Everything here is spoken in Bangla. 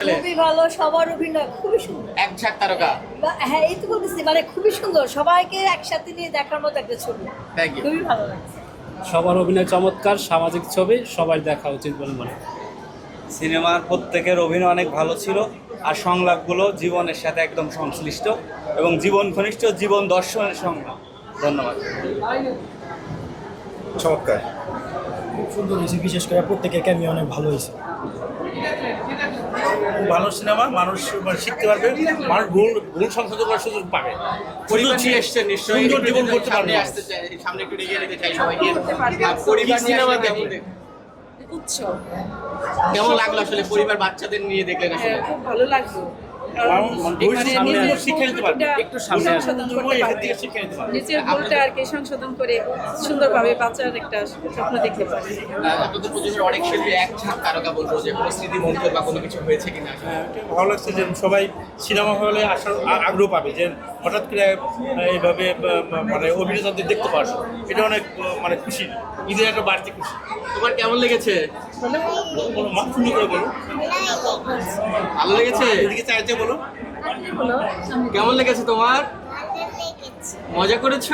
খুবই ভালো সবার অভিনয় খুবই সুন্দর। এক ঝাঁক তারকা। হ্যাঁ এই তো বলতেছি মানে খুবই সুন্দর সবাইকে একসাথে নিয়ে দেখার মতো একটা ছবি। থ্যাংক ইউ খুবই ভালো লাগছে। সবার অভিনয় চমৎকার সামাজিক ছবি সবাই দেখা উচিত বলে মনে সিনেমার প্রত্যেকের অভিনয় অনেক ভালো ছিল আর সংলাপগুলো জীবনের সাথে একদম সংশ্লিষ্ট এবং জীবন ঘনিষ্ঠ জীবন দর্শনের সংলাপ। ধন্যবাদ। চমৎকার। খুব সুন্দর হয়েছে বিশেষ করে প্রত্যেকের ক্যামি অনেক ভালো হয়েছে। ভালো সিনেমা মানুষ মানে শিখতে পারবে মানুষ ভুল ভুল সংশোধন করার সুযোগ পাবে। পরিবার নিয়ে নিশ্চয়ই সুন্দর জীবন করতে পারবে। সামনে একটু এগিয়ে নিতে চাই সবাইকে। পরিবার সিনেমা কেমন উৎসব। কেমন লাগল আসলে পরিবার বাচ্চাদের নিয়ে দেখলেন আসলে? হ্যাঁ, খুব ভালো লাগল। একটু সামনে সংশোধন নিজের ভুলটা আর কি করে সুন্দরভাবে বাচ্চার একটা স্বপ্ন দেখতে পারে আপনাদের প্রজন্মের অনেক শিল্পী এক ঝাঁক তারকা বলব যে কোনো স্মৃতি মন্ত্র বা কোনো কিছু হয়েছে কিনা? হ্যাঁ, ভালো লাগছে যে সবাই সিনেমা হলে আসার আগ্রহ পাবে যে হঠাৎ করে এইভাবে মানে অভিনেতাদের দেখতে পারবে এটা অনেক মানে খুশি। ঈদের একটা বাড়তি খুশি। তোমার কেমন লেগেছে? ভালো লেগেছে? এদিকে চাইতে বলো। কেমন লেগেছে তোমার? মজা করেছ?